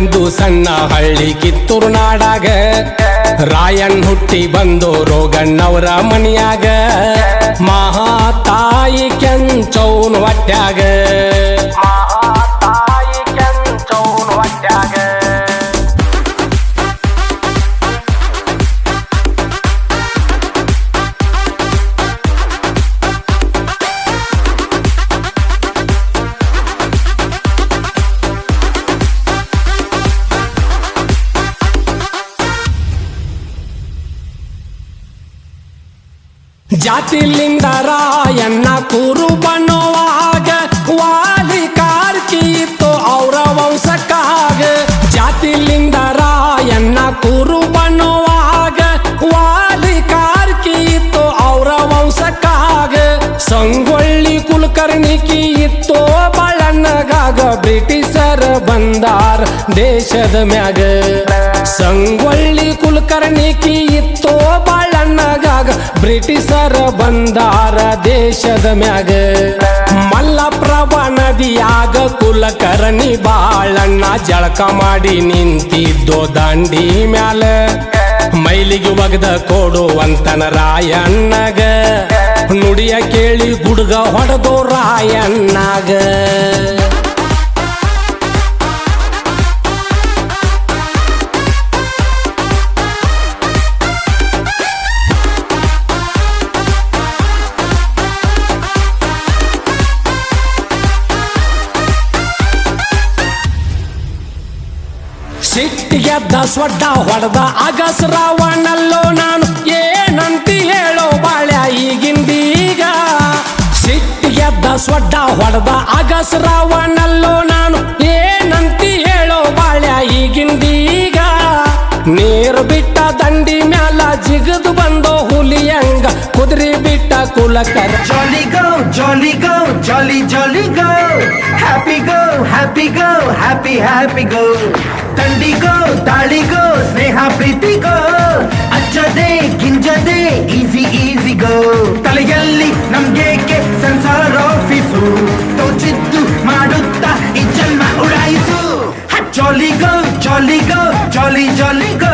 ಒಂದು ಸಣ್ಣ ಹಳ್ಳಿ ಕಿತ್ತೂರು ನಾಡಾಗ ರಾಯಣ್ ಹುಟ್ಟಿ ಬಂದು ರೋಗಣ್ಣವರ ಮನಿಯಾಗ. ಮಹಾತಾಯಿ ಕೆಂಚೌನ್ ಹೊಟ್ಯಾಗ. ಜಾತಿಲಿಂದ ರಾಯಣ್ಣ ಕೂರು ಬಣ್ಣವಾಗ, ವಾಲಿ ಕಾರ್ಕಿತ್ತು ಅವರ ವಂಶಕ್ಕಾಗ. ಜಾತಿಲಿಂದ ರಾಯಣ್ಣ ಕೂರು ಬಣ್ಣವಾಗ, ವಾಲಿ ಕಾರ್ಕಿತ್ತು ಅವರ ವಂಶಕ್ಕಾಗ. ಸಂಗೊಳ್ಳಿ ಕುಲಕರ್ಣಿಕಿ ಇತ್ತು ಬಳನಗಾಗ ಬ್ರಿಟಿಷರ್ ಬಂದಾರ ದೇಶದ ಮ್ಯಾಗ. ಸಂಗೊಳ್ಳಿ ಕುಲಕರ್ಣಿಕಿ ಇತ್ತು ಬಾಳಣ್ಣಗಾಗ ಬ್ರಿಟಿಷರ ಬಂದಾರ ದೇಶದ ಮ್ಯಾಗ. ಮಲ್ಲಪ್ರಭ ನದಿಯಾಗ ಕುಲಕರಣಿ ಬಾಳಣ್ಣ ಜಳಕ ಮಾಡಿ ನಿಂತಿದ್ದೋ ದಂಡಿ ಮ್ಯಾಲ. ಮೈಲಿಗೆ ಒಗದ ಕೊಡುವಂತನ ರಾಯಣ್ಣಗ. ನುಡಿಯ ಕೇಳಿ ಗುಡ್ಗ ಹೊಡೆದು ರಾಯಣ್ಣಗ. ಸಿಟ್ಟಿಗೆದ್ದ ಸ್ವಡ್ಡ ಹೊಡೆದ ಅಗಸ್ರಾವಣಲ್ಲೋ ನಾನು. ಏನಂತಿ ಹೇಳೋ ಬಾಳ್ಯ ಈಗಿಂದೀಗ. ಸಿಟ್ಟಿಗೆದ್ದ ಸ್ವಡ್ಡ ಹೊಡೆದ ಅಗಸ್ರಾವಣಲ್ಲೋ ನಾನು. ಏನಂತಿ ಹೇಳೋ ಬಾಳ್ಯ ಈಗಿಂದೀಗ. ನೀರು ಬಿಟ್ಟ ದಂಡಿ ಬಿಟ್ಟ ಕುಲಕರ Jolly go, jolly go, jolly jolly go. Happy go, happy go, happy happy go. ತಂಡಿ go, ತಾಳಿ go, ಸ್ನೇಹ ಪ್ರೀತಿ go. ಅಜ್ಜದೆ ಗಿಂಜದೆ ಈಸಿ ಈಸಿ ಗೋ ತಲೆಯಲ್ಲಿ ನಮ್ಗೇಕೆ ಸಂಸಾರ ಆಫೀಸು ತೋಚಿದ್ದು ಮಾಡುತ್ತಾ ಈ ಜನ್ಮ ಉಡಾಯಿಸು ಜಾಲಿ ಗೋ ಜಾಲಿ ಗೋ ಜಾಲಿ ಜಾಲಿ ಗೋ